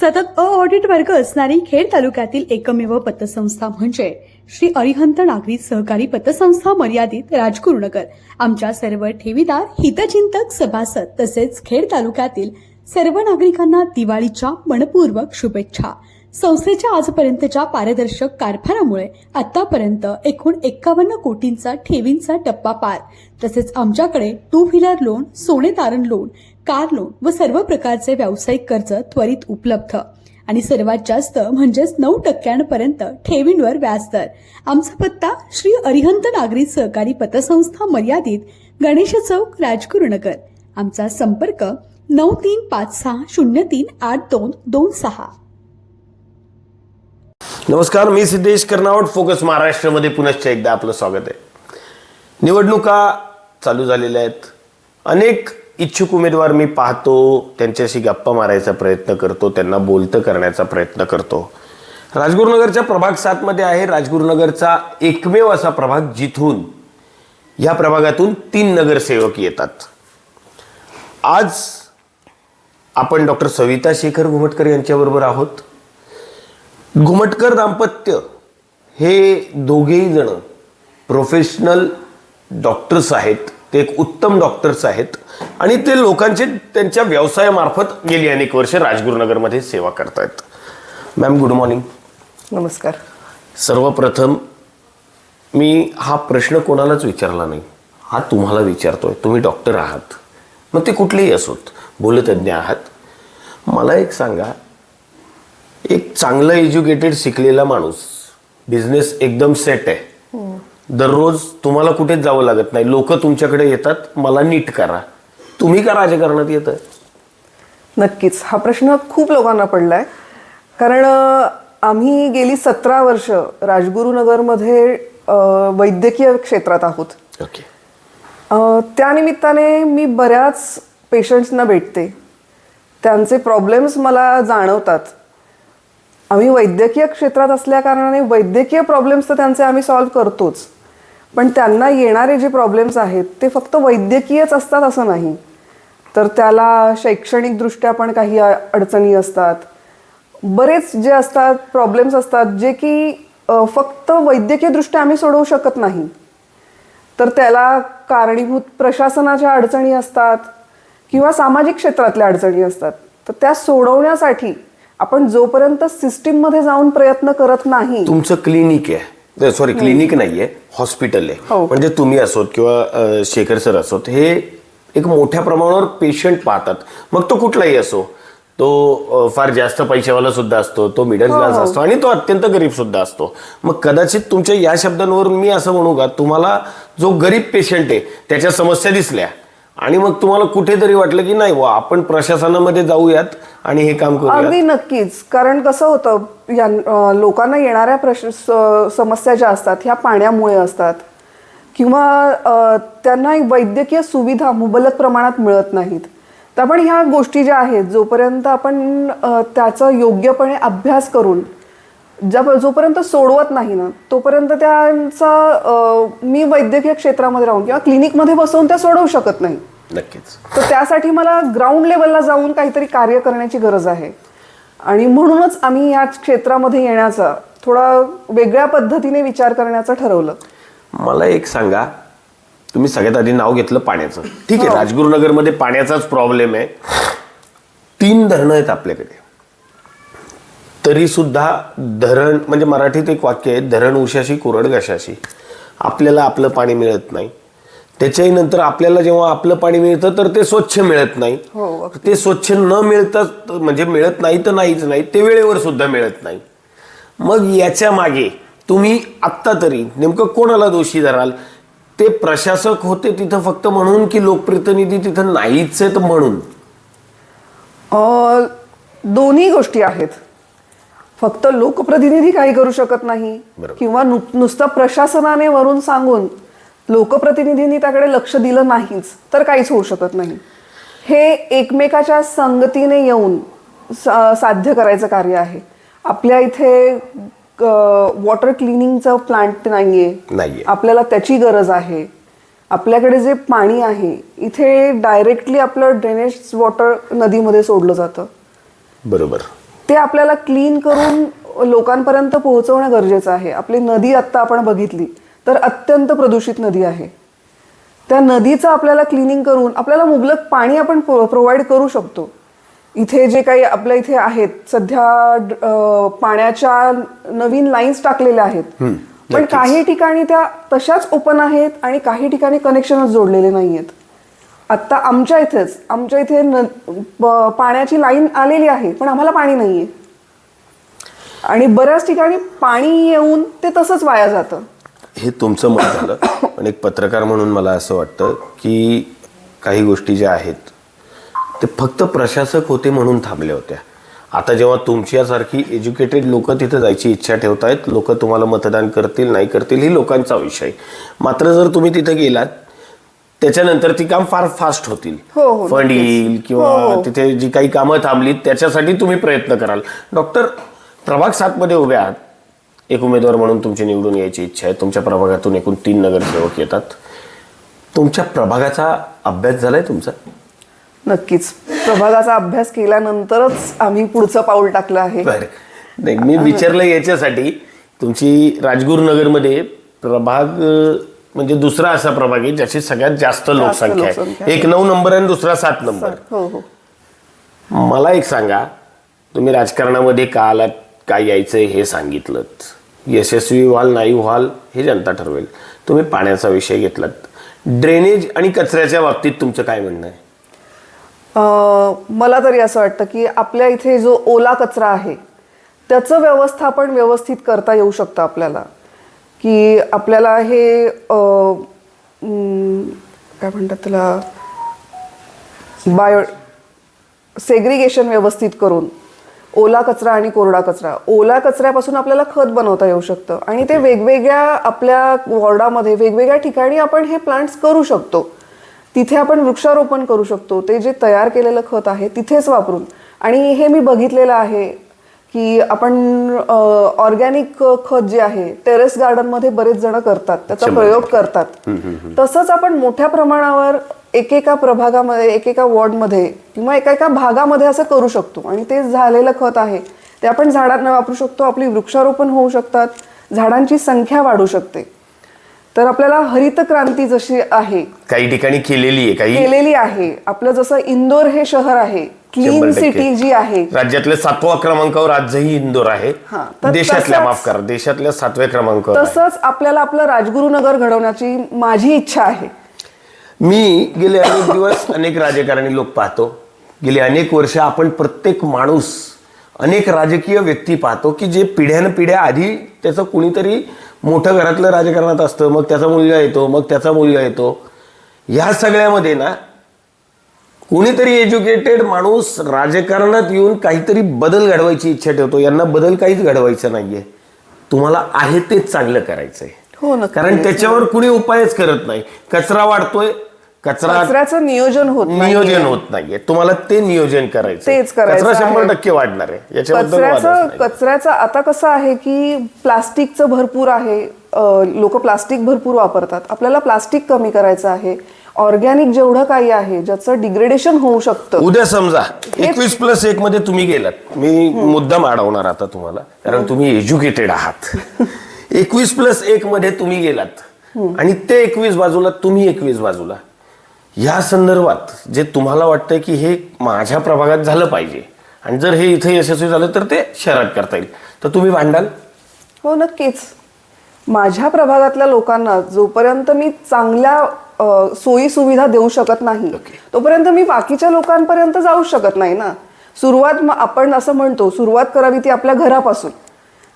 सतत अ ऑडिट वर्ग असणारी खेड तालुक्यातील एकमेव पतसंस्था म्हणजे श्री अरिहंत नागरी सहकारी पतसंस्था मर्यादित राजगुरुनगर. आमच्या सर्व ठेवीदार हितचिंतक सभासद तसेच खेड तालुक्यातील सर्व नागरिकांना दिवाळीच्या मनपूर्वक शुभेच्छा. संस्थेच्या आजपर्यंतच्या पारदर्शक कारभारामुळे आतापर्यंत एकूण एक्कावन्न कोटींचा ठेवींचा टप्पा पार. तसेच आमच्याकडे टू व्हीलर लोन सोने तारण लोन कार लोन व सर्व प्रकारचे व्यावसायिक कर्ज त्वरित उपलब्ध. आणि सर्वात जास्त म्हणजेच नऊ टक्क्यांपर्यंत ठेवींवर व्याजदर. आमचा पत्ता श्री अरिहंत नागरी सहकारी पतसंस्था मर्यादित गणेश चौक राजगुरुनगर. आमचा संपर्क नऊ तीन पाच सहा शून्य तीन आठ दोन दोन सहा. नमस्कार मी सिद्धेश कर्नावट फोकस महाराष्ट्रामध्ये पुनश्च एकदा आपलं स्वागत आहे. निवडणुका चालू झालेल्या आहेत. अनेक इच्छुक उमेदवार मी पाहतो त्यांच्याशी गप्पा मारायचा प्रयत्न करतो त्यांना बोलतं करण्याचा प्रयत्न करतो. राजगुरुनगरच्या प्रभाग सातमध्ये आहे. राजगुरुनगरचा एकमेव असा प्रभाग जिथून या प्रभागातून तीन नगरसेवक येतात. आज आपण डॉक्टर सविता शेखर घुमटकर यांच्याबरोबर आहोत. घुमटकर दाम्पत्य हे दोघेही जण प्रोफेशनल डॉक्टर्स आहेत. ते एक उत्तम डॉक्टर्स आहेत. आणि ते लोकांचे त्यांच्या व्यवसायामार्फत गेली अनेक वर्ष राजगुरुनगरमध्ये सेवा करतायत. मॅम गुड मॉर्निंग नमस्कार. सर्वप्रथम मी हा प्रश्न कोणालाच विचारला नाही. हा तुम्हाला विचारतोय. तुम्ही डॉक्टर आहात. मग ते कुठलेही असोत. बोलतज्ञ आहात. मला एक सांगा एक चांगलं एज्युकेटेड शिकलेला माणूस. बिझनेस एकदम सेट आहे. दररोज तुम्हाला कुठेच जावं लागत नाही. लोक तुमच्याकडे येतात मला नीट करा. तुम्ही का राजकारणात येत नक्कीच. हा प्रश्न खूप लोकांना पडलाय. कारण आम्ही गेली सतरा वर्ष राजगुरुनगरमध्ये वैद्यकीय क्षेत्रात आहोत. ओके. त्यानिमित्ताने मी बऱ्याच पेशंट्सना भेटते. त्यांचे प्रॉब्लेम्स मला जाणवतात. आम्ही वैद्यकीय क्षेत्रात असल्या कारणाने वैद्यकीय प्रॉब्लेम्स तर त्यांचे आम्ही सॉल्व्ह करतोच. पण त्यांना येणारे जे प्रॉब्लेम्स आहेत ते फक्त वैद्यकीयच असतात असं नाही. तर त्याला शैक्षणिकदृष्ट्या पण काही अडचणी असतात. बरेच जे असतात प्रॉब्लेम्स असतात जे की फक्त वैद्यकीयदृष्ट्या आम्ही सोडवू शकत नाही. तर त्याला कारणीभूत प्रशासनाच्या अडचणी असतात किंवा सामाजिक क्षेत्रातल्या अडचणी असतात. तर त्या सोडवण्यासाठी आपण जोपर्यंत सिस्टीममध्ये जाऊन प्रयत्न करत नाही. तुमचं क्लिनिक आहे. सॉरी क्लिनिक नाहीये हॉस्पिटल आहे. हो. म्हणजे तुम्ही असोत किंवा शेखर सर असोत हे एक मोठ्या प्रमाणावर पेशंट पाहतात. मग तो कुठलाही असो तो फार जास्त पैशावाला सुद्धा असतो तो मिडल हो, क्लास असतो आणि तो अत्यंत गरीब सुद्धा असतो. मग कदाचित तुमच्या या शब्दांवरून मी असं म्हणू का तुम्हाला जो गरीब पेशंट आहे त्याच्या समस्या दिसल्या. आणि मग तुम्हाला कुठेतरी वाटलं की नाही वा आपण प्रशासनामध्ये जाऊयात आणि हे काम करूयात. अगदी नक्कीच. कारण कसं होतं या अं, लोकांना येणाऱ्या प्रश्न स- समस्या ज्या असतात ह्या पाण्यामुळे असतात. किंवा अं, त्यांना वैद्यकीय सुविधा मुबलक प्रमाणात मिळत नाहीत. तर आपण ह्या गोष्टी ज्या आहेत जोपर्यंत आपण अं, त्याचा योग्यपणे अभ्यास करून ज्या जोपर्यंत सोडवत नाही ना तोपर्यंत त्यांचा मी वैद्यकीय क्षेत्रामध्ये राहून किंवा क्लिनिकमध्ये बसवून त्या सोडवू शकत नाही. नक्कीच. तर त्यासाठी मला ग्राउंड लेवलला जाऊन काहीतरी कार्य करण्याची गरज आहे. आणि म्हणूनच आम्ही या क्षेत्रामध्ये येण्याचा थोडा वेगळ्या पद्धतीने विचार करण्याचं ठरवलं. मला एक सांगा. तुम्ही सगळ्यात आधी नाव घेतलं पाण्याचं. ठीक आहे राजगुरुनगरमध्ये पाण्याचाच प्रॉब्लेम आहे. तीन धरणं आहेत आपल्याकडे. तरी सुद्धा धरण म्हणजे मराठीत एक वाक्य आहे धरण उशाशी कुरड घशाशी. आपल्याला आपलं पाणी मिळत नाही. त्याच्याही नंतर आपल्याला जेव्हा आपलं पाणी मिळतं तर ते स्वच्छ मिळत नाही. हो, ते स्वच्छ न मिळतात म्हणजे मिळत नाही तर नाहीच नाही ते वेळेवर सुद्धा मिळत नाही. मग याच्या मागे तुम्ही आत्ता तरी नेमकं कोणाला दोषी धराल? ते प्रशासक होते तिथं फक्त म्हणून की लोकप्रतिनिधी तिथं नाहीच आहेत म्हणून? अं, दोन्ही गोष्टी आहेत. फक्त लोकप्रतिनिधी काही करू शकत नाही. किंवा नुसतं प्रशासनाने वरून सांगून लोकप्रतिनिधींनी त्याकडे लक्ष दिलं नाहीच तर काहीच होऊ शकत नाही. हे एकमेकाच्या संगतीने येऊन सा- साध्य करायचं कार्य आहे. आपल्या इथे वॉटर क्लिनिंगचं प्लांट नाहीये. आपल्याला त्याची गरज आहे. आपल्याकडे जे पाणी आहे इथे डायरेक्टली आपलं ड्रेनेज वॉटर नदीमध्ये सोडलं जातं. बरोबर. ते आपल्याला क्लीन करून लोकांपर्यंत पोहोचवणं गरजेचं आहे. आपली नदी आत्ता आपण बघितली तर अत्यंत प्रदूषित नदी आहे. त्या नदीचं आपल्याला क्लिनिंग करून आपल्याला मुबलक पाणी आपण प्रोव्हाइड करू शकतो. इथे जे काही आपल्या इथे आहेत सध्या पाण्याच्या नवीन लाईन्स टाकलेल्या आहेत. पण काही ठिकाणी त्या तशाच ओपन आहेत आणि काही ठिकाणी कनेक्शनच जोडलेले नाही आहेत आत्ता आमच्या इथेच आमच्या इथे न पाण्याची लाईन आलेली आहे पण आम्हाला पाणी नाही आहे आणि बऱ्याच ठिकाणी पाणी येऊन ते तसंच वाया जातं. हे तुमचं मत झालं पण एक पत्रकार म्हणून मला असं वाटतं की काही गोष्टी ज्या आहेत ते फक्त प्रशासक होते म्हणून थांबल्या होत्या. आता जेव्हा तुमच्यासारखी एज्युकेटेड लोक तिथे जायची इच्छा ठेवतायत लोक तुम्हाला मतदान करतील नाही करतील ही लोकांचा विषय. मात्र जर तुम्ही तिथे गेलात त्याच्यानंतर ती काम फार फास्ट होतील. हो, हो, फंड. येईल किंवा तिथे जी काही कामं थांबलीत त्याच्यासाठी तुम्ही प्रयत्न कराल. डॉक्टर प्रभाग सातमध्ये उभे आहात. एक उमेदवार म्हणून तुमची निवडून यायची इच्छा आहे. तुमच्या प्रभागातून एकूण तीन नगरसेवक येतात. तुमच्या प्रभागाचा अभ्यास झालाय तुमचा? नक्कीच. प्रभागाचा अभ्यास केल्यानंतरच आम्ही पुढचं पाऊल टाकलं आहे. बरं. नाही मी विचारलं याच्यासाठी. तुमची राजगुरुनगरमध्ये प्रभाग म्हणजे दुसरा असा प्रभाग आहे ज्याची सगळ्यात जास्त लोकसंख्या लोकसंख्या आहे. एक नऊ नंबर आणि दुसरा सात नंबर. हो हो. मला एक सांगा तुम्ही राजकारणामध्ये का आलात काय यायचंय हे सांगितलं यशस्वी व्हाल नाही व्हाल हे जनता ठरवेल. तुम्ही पाण्याचा विषय घेतलात. ड्रेनेज आणि कचऱ्याच्या बाबतीत तुमचं काय म्हणणं आहे? अं, मला तरी असं वाटतं की आपल्या इथे जो ओला कचरा आहे त्याचं व्यवस्थापन व्यवस्थित करता येऊ शकतं आपल्याला. की आपल्याला हे काय म्हणतात त्याला? बायो सेग्रिगेशन व्यवस्थित करून ओला कचरा आणि कोरडा कचरा. ओला कचऱ्यापासून आपल्याला खत बनवता येऊ शकतं. आणि ते वेगवेगळ्या आपल्या वॉर्डामध्ये वेगवेगळ्या ठिकाणी आपण हे प्लांट्स करू शकतो. तिथे आपण वृक्षारोपण करू शकतो. ते जे तयार केलेलं खत आहे तिथेच वापरून. आणि हे मी बघितलेलं आहे. की आपण ऑर्गॅनिक खत जे आहे टेरेस गार्डनमध्ये बरेच जण करतात त्याचा प्रयोग करतात. तसंच आपण मोठ्या प्रमाणावर एकेका प्रभागामध्ये एकेका वॉर्डमध्ये किंवा एका एका भागामध्ये असं करू शकतो. आणि ते झालेलं खत आहे ते आपण झाडांना वापरू शकतो आपली वृक्षारोपण होऊ शकतात झाडांची संख्या वाढू शकते. तर आपल्याला हरित क्रांती जशी आहे काही ठिकाणी केलेली आहे काही केलेली आहे. आपलं जसं इंदोर हे शहर आहे शंभर क्लीन टक्के. सिटी जी आहे. राज्यातल्या सातव्या क्रमांकावर आजही इंदोर आहे. हा, तर देशातल्या तसंच- माफ करा देशातल्या सातव्या क्रमांकावर आहे. तसंच आपल्याला आपलं राजगुरुनगर घडवण्याची माझी इच्छा आहे. मी गेले अनेक दिवस अनेक राजकारणी लोक पाहतो. गेली अनेक वर्ष आपण प्रत्येक माणूस अनेक राजकीय व्यक्ती पाहतो की जे पिढ्यान पिढ्या आधी त्याचं कुणीतरी मोठं घरातलं राजकारणात असतं मग त्याचा मुलगा येतो मग त्याचा मुलगा येतो. ह्या सगळ्यामध्ये ना कोणीतरी एज्युकेटेड माणूस राजकारणात येऊन काहीतरी बदल घडवायची इच्छा ठेवतो. यांना बदल काहीच घडवायचं नाहीये. तुम्हाला आहे तेच चांगलं करायचंय. हो नक्की. कारण त्याच्यावर कुणी उपायच करत नाही. कचरा वाढतोय. कचरा कचऱ्याचं नियोजन होत नियोजन होत नाहीये. तुम्ही ते नियोजन करायचं तेच करायचं कचरा शंभर. टक्के वाढणार आहे. याच्याबद्दल. कचऱ्याचं आता कसं आहे की प्लास्टिकचं भरपूर आहे. लोक प्लास्टिक भरपूर वापरतात. आपल्याला प्लास्टिक कमी करायचं आहे. ऑर्गॅनिक जेवढं काही आहे ज्याचं डिग्रेडेशन होऊ शकतं. उद्या समजा एकवीस प्लस एक मध्ये तुम्ही गेलात. मी मुद्दाम अडवणार आता तुम्हाला कारण तुम्ही एज्युकेटेड आहात. एकवीस प्लस एक मध्ये तुम्ही गेलात. आणि ते एकवीस बाजूला तुम्ही एकवीस बाजूला. या संदर्भात जे तुम्हाला वाटतंय की हे माझ्या प्रभागात झालं पाहिजे आणि जर हे इथे यशस्वी झालं तर ते शहरात करता येईल. तर तुम्ही भांडाल? हो नक्कीच. माझ्या प्रभागातल्या लोकांना जोपर्यंत मी चांगल्या सोयी सुविधा देऊ शकत नाही. तोपर्यंत मी बाकीच्या लोकांपर्यंत जाऊ शकत नाही ना. सुरुवात आपण असं म्हणतो सुरुवात करावी ती आपल्या घरापासून.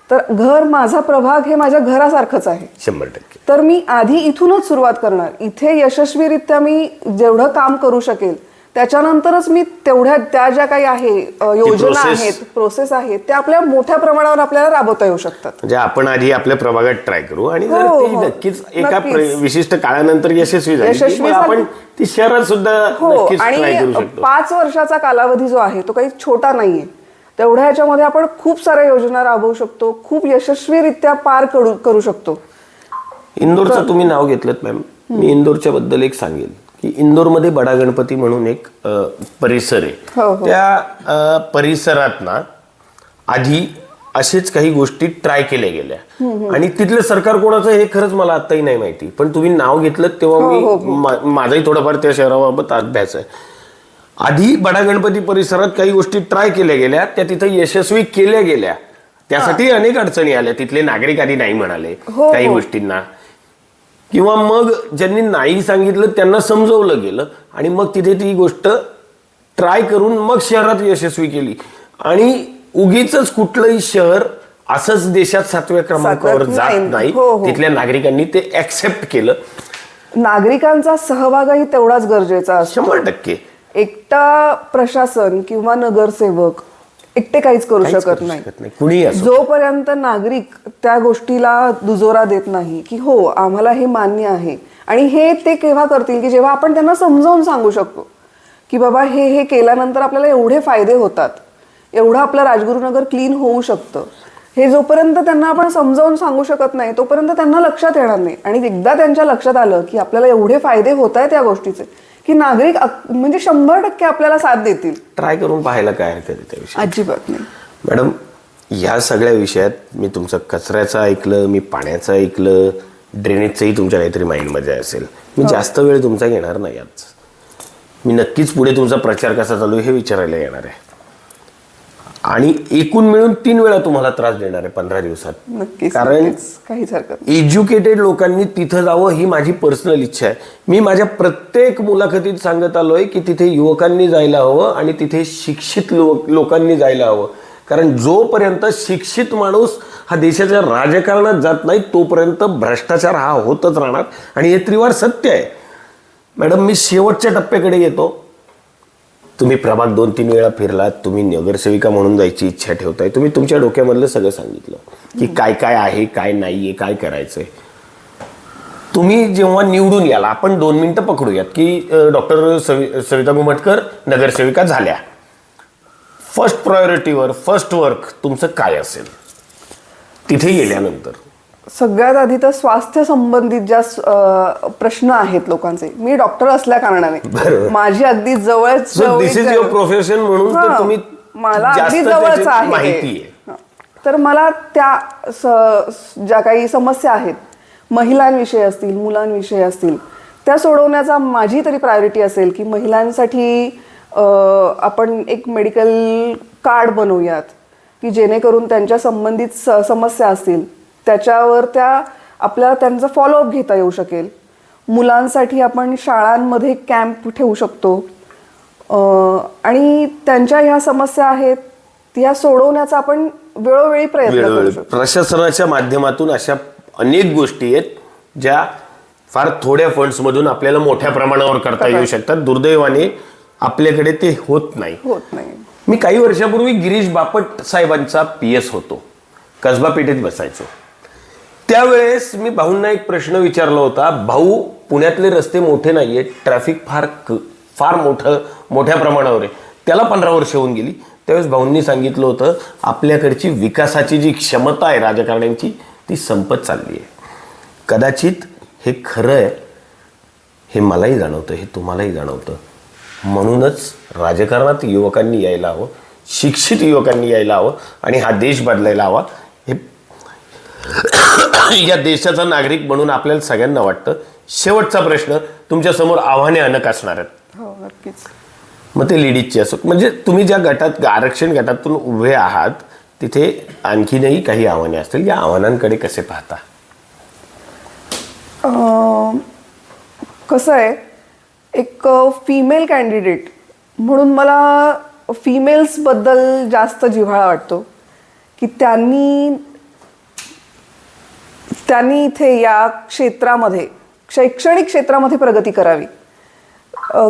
तर घर माझा प्रभाग हे माझ्या घरासारखंच आहे. शंभर टक्के. तर मी आधी इथूनच सुरुवात करणार. इथे यशस्वीरित्या मी जेवढं काम करू शकेल त्याच्यानंतरच मी तेवढ्या त्या ज्या काही आहे योजना आहेत प्रोसेस आहेत त्या आपल्या मोठ्या प्रमाणावर आपल्याला राबवता येऊ शकतात. म्हणजे आपण आधी आपल्या प्रभागात ट्राय करू आणि जर हो, ती हो. नक्कीच एका विशिष्ट काळानंतर यशस्वी झाली आपण. ती शहरात सुद्धा हो आणि पाच वर्षाचा कालावधी जो आहे तो काही छोटा नाहीये. तेवढ्या ह्याच्यामध्ये आपण खूप साऱ्या योजना राबवू शकतो खूप यशस्वीरित्या पार करू करू शकतो. इंदोरचं तुम्ही नाव घेतलं मॅम. मी इंदोरच्या बद्दल एक सांगेल की इंदोरमध्ये बडा गणपती म्हणून एक अ, परिसर हो, आहे. हो. त्या अ, परिसरात ना आधी असेच काही गोष्टी ट्राय केल्या गेल्या. आणि तिथलं सरकार कोणाचं हे खरंच मला आताही नाही माहिती. पण तुम्ही नाव घेतलं तेव्हा मी मा- माझाही थोडंफार त्या शहराबाबत अभ्यास आहे. आधी बडा गणपती परिसरात काही गोष्टी ट्राय केल्या गेल्या त्या तिथं यशस्वी केल्या गेल्या. त्यासाठी अनेक अडचणी आल्या. तिथले नागरिक आधी नाही म्हणाले हो, काही हो. गोष्टींना. किंवा मग ज्यांनी नाही सांगितलं त्यांना समजवलं गेलं आणि मग तिथे ती गोष्ट ट्राय करून मग शहरात यशस्वी केली. आणि उगीच कुठलंही शहर असंच देशात सातव्या क्रमांकावर जात नाही. हो, हो. तिथल्या नागरिकांनी ते ऍक्सेप्ट केलं. नागरिकांचा सहभागही तेवढाच गरजेचा असतो. शंभर टक्के. एकटा प्रशासन किंवा नगरसेवक एकटे काहीच करू शकत नाही. असो. जोपर्यंत नागरिक त्या गोष्टीला दुजोरा देत नाही की हो आम्हाला हे मान्य आहे आणि हे ते केव्हा करतील की जेव्हा आपण त्यांना समजावून सांगू शकतो की बाबा हे हे केल्यानंतर आपल्याला एवढे फायदे होतात एवढं आपलं राजगुरुनगर क्लीन होऊ शकतं हे जोपर्यंत त्यांना आपण समजावून सांगू शकत नाही तोपर्यंत त्यांना लक्षात येणार नाही. आणि एकदा त्यांच्या लक्षात आलं की आपल्याला एवढे फायदे होत आहेत त्या गोष्टीचे की नागरिक म्हणजे शंभर टक्के आपल्याला साथ देतील. ट्राय करून पाहायला काय हरकत आहे त्याविषयी? अजिबात नाही. मॅडम या सगळ्या विषयात मी तुमचं कचऱ्याचं ऐकलं मी पाण्याचं ऐकलं ड्रेनेजचंही तुमच्या काहीतरी माइंडमध्ये असेल. मी जास्त वेळ तुमचा घेणार नाही आज. मी नक्कीच पुढे तुमचा प्रचार कसा चालू हे विचारायला येणार आहे. आणि एकूण मिळून तीन वेळा तुम्हाला त्रास देणार आहे पंधरा दिवसात. नक्कीच कारण. काहीच हरकत. एज्युकेटेड लोकांनी तिथं जावं ही माझी पर्सनल इच्छा आहे. मी माझ्या प्रत्येक मुलाखतीत सांगत आलोय की तिथे युवकांनी जायला हवं आणि तिथे शिक्षित लोक लोकांनी जायला हवं. कारण जोपर्यंत शिक्षित माणूस हा देशाच्या राजकारणात जात नाही तोपर्यंत भ्रष्टाचार हा होतच राहणार. आणि हे त्रिवार सत्य आहे. मॅडम मी शेवटच्या टप्प्याकडे येतो. तुम्ही प्रभाग दोन तीन वेळा फिरलात तुम्ही नगरसेविका म्हणून जायची इच्छा ठेवताय तुम्ही तुमच्या डोक्यामधलं सगळं सांगितलं की काय काय आहे काय नाहीये काय करायचंय. तुम्ही जेव्हा निवडून याल आपण दोन मिनिटं पकडूयात की डॉक्टर सविता गुमटकर नगरसेविका झाल्या. फर्स्ट प्रायोरिटीवर फर्स्ट वर्क तुमचं काय असेल? तिथे गेल्यानंतर. सगळ्यात आधी तर स्वास्थ्य संबंधित ज्या प्रश्न आहेत लोकांचे मी डॉक्टर असल्या कारणाने. माझी अगदी जवळच प्रोफेशन म्हणून मला अगदी जवळच आहे. तर मला त्या ज्या काही समस्या आहेत महिलांविषयी असतील मुलांविषयी असतील त्या सोडवण्याचा माझी तरी प्रायोरिटी असेल की महिलांसाठी आपण एक मेडिकल कार्ड बनवूयात की जेणेकरून त्यांच्या संबंधित समस्या असतील त्याच्यावर त्या आपल्याला त्यांचा फॉलोअप घेता येऊ शकेल. मुलांसाठी आपण शाळांमध्ये कॅम्प ठेवू शकतो. आणि त्यांच्या ह्या समस्या आहेत त्या सोडवण्याचा आपण वेळोवेळी प्रयत्न करू शकतो. प्रशासनाच्या माध्यमातून अशा अनेक गोष्टी आहेत ज्या फार थोड्या फंड्स मधून आपल्याला मोठ्या प्रमाणावर करता येऊ शकतात. दुर्दैवाने आपल्याकडे ते होत नाही. होत नाही. मी काही वर्षापूर्वी गिरीश बापट साहेबांचा पी एस होतो. कसबा पेठेत बसायचो. त्यावेळेस मी भाऊंना एक प्रश्न विचारला होता भाऊ पुण्यातले रस्ते मोठे नाहीये ट्रॅफिक फार फार मोठं मोठ्या प्रमाणावर आहे. त्याला पंधरा वर्ष होऊन गेली. त्यावेळेस भाऊंनी सांगितलं होतं आपल्याकडची विकासाची जी क्षमता आहे राजकारण्यांची ती संपत चालली आहे. कदाचित हे खरं आहे हे मलाही जाणवतं हे तुम्हालाही जाणवतं. म्हणूनच राजकारणात युवकांनी यायला हवं शिक्षित युवकांनी यायला हवं आणि हा देश बदलायला हवा या देशाचा नागरिक म्हणून आपल्याला सगळ्यांना वाटतं. शेवटचा प्रश्न तुमच्यासमोर आव्हाने अनक असणार आहेत. हो नक्कीच. मग ते लेडीजची असो म्हणजे तुम्ही ज्या गटात आरक्षण गटातून उभे आहात तिथे आणखीनही काही आव्हाने असतील. या आव्हानांकडे कसे पाहता? कसं आहे एक फिमेल कॅन्डिडेट म्हणून मला फिमेल्सबद्दल जास्त जिव्हाळा वाटतो. की त्यांनी त्यांनी इथे या क्षेत्रामध्ये शैक्षणिक क्षेत्रामध्ये प्रगती करावी.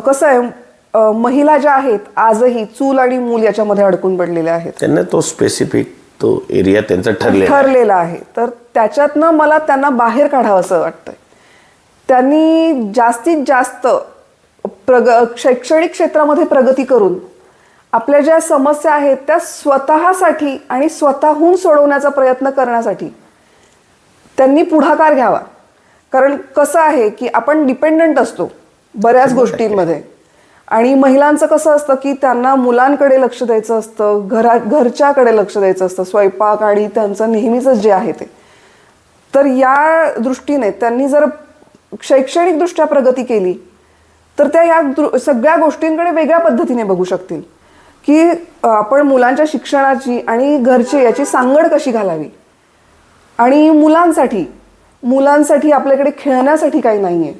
कसं आहे महिला ज्या आहेत आजही चूल आणि मूल याच्यामध्ये अडकून पडलेल्या आहेत. त्यांना तो स्पेसिफिक तो एरिया त्यांचा. ठरलेला आहे. तर त्याच्यातनं मला त्यांना बाहेर काढावं असं वाटतंय. त्यांनी जास्तीत जास्त प्रग शैक्षणिक क्षेत्रामध्ये प्रगती करून आपल्या ज्या समस्या आहेत त्या स्वतःसाठी आणि स्वतःहून सोडवण्याचा प्रयत्न करण्यासाठी त्यांनी पुढाकार घ्यावा. कारण कसं आहे की आपण डिपेंडंट असतो बऱ्याच गोष्टींमध्ये. आणि महिलांचं कसं असतं की त्यांना मुलांकडे लक्ष द्यायचं असतं घरा घरच्याकडे लक्ष द्यायचं असतं स्वयंपाक आणि त्यांचं नेहमीचं जे आहे ते. तर या दृष्टीने त्यांनी जर शैक्षणिकदृष्ट्या प्रगती केली तर त्या या दृ- सगळ्या गोष्टींकडे वेगळ्या पद्धतीने बघू शकतील. की आपण मुलांच्या शिक्षणाची आणि घरची याची सांगड कशी घालावी? आणि मुलांसाठी मुलांसाठी आपल्याकडे खेळण्यासाठी काही नाही आहे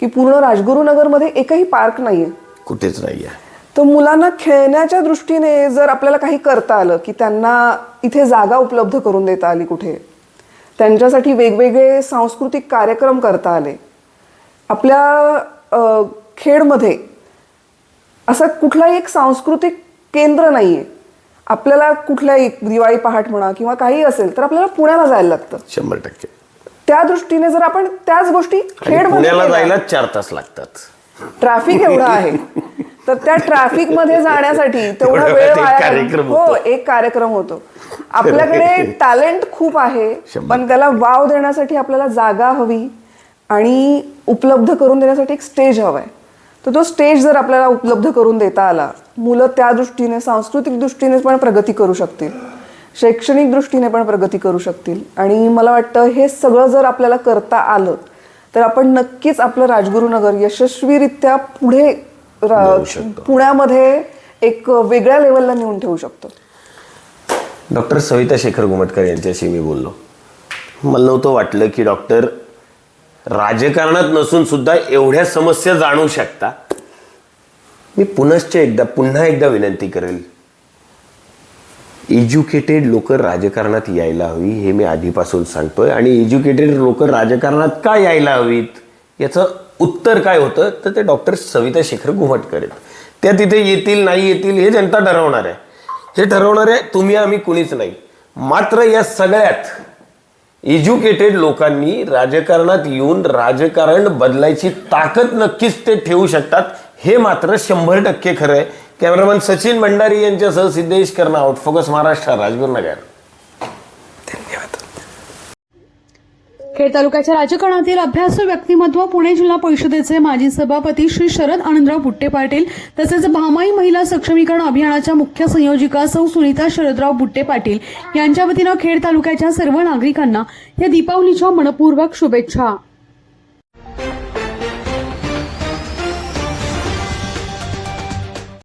की पूर्ण राजगुरुनगरमध्ये एकही पार्क नाही आहे कुठेच नाही आहे तर मुलांना खेळण्याच्या दृष्टीने जर आपल्याला काही करता आलं की त्यांना इथे जागा उपलब्ध करून देता आली कुठे त्यांच्यासाठी वेगवेगळे सांस्कृतिक कार्यक्रम करता आले आपल्या खेडमध्ये असं कुठलाही एक सांस्कृतिक केंद्र नाही आहे आपल्याला कुठल्याही दिवाळी पहाट म्हणा किंवा काही असेल तर आपल्याला पुण्याला जायला लागतं. शंभर टक्के. त्या दृष्टीने जर आपण त्याच गोष्टी खेडमध्ये पुण्याला जायला चार तास लागतात. ट्रॅफिक एवढं आहे. तर त्या ट्रॅफिकमध्ये जाण्यासाठी तेवढा वेळ हो. एक कार्यक्रम होतो. आपल्याकडे टॅलेंट खूप आहे. पण त्याला वाव देण्यासाठी आपल्याला जागा हवी आणि उपलब्ध करून देण्यासाठी एक स्टेज हवाय. तर तो स्टेज जर आपल्याला उपलब्ध करून देता आला मुलं त्या दृष्टीने सांस्कृतिक दृष्टीने पण प्रगती करू शकतील. शैक्षणिक दृष्टीने पण प्रगती करू शकतील. आणि मला वाटतं हे सगळं जर आपल्याला करता आलं तर आपण नक्कीच आपलं राजगुरुनगर यशस्वीरित्या पुढे. पुण्यामध्ये एक वेगळ्या लेवलला नेऊन ठेवू शकतो. डॉक्टर सविता शेखर गुमटकर यांच्याशी मी बोललो. मला नव्हतं वाटलं की डॉक्टर राजकारणात नसून सुद्धा एवढ्या समस्या जाणू शकता. मी पुनश्च एकदा पुन्हा एकदा विनंती करेल. एज्युकेटेड लोक राजकारणात यायला हवी हे मी आधीपासून सांगतोय. आणि एज्युकेटेड लोक राजकारणात का यायला हवीत? याचं उत्तर काय होतं? तर ते डॉक्टर सविता शेखर घुमटकर आहेत. त्या तिथे येतील नाही येतील हे जनता ठरवणार आहे. हे ठरवणार आहे तुम्ही आम्ही कुणीच नाही. मात्र या सगळ्यात एज्युकेटेड लोकांनी राजकारणात येऊन राजकारण बदलायची ताकद नक्कीच ते ठेवू शकतात. हे मात्र शंभर टक्के खरं आहे कॅमेरामॅन सचिन भंडारी यांच्यासह सिद्धेश करणा आउटफोकस महाराष्ट्र राजगुरुनगर. खेड तालुक्याच्या राजकारणातील अभ्यासू व्यक्तिमत्व पुणे जिल्हा परिषदेचे माजी सभापती श्री शरद आनंदराव बुट्टे पाटील तसेच भामाई महिला सक्षमीकरण अभियानाच्या मुख्य संयोजिका सौ सुनीता शरदराव बुट्टे पाटील यांच्या वतीनं खेड तालुक्याच्या सर्व नागरिकांना या दीपावलीच्या मनपूर्वक शुभेच्छा.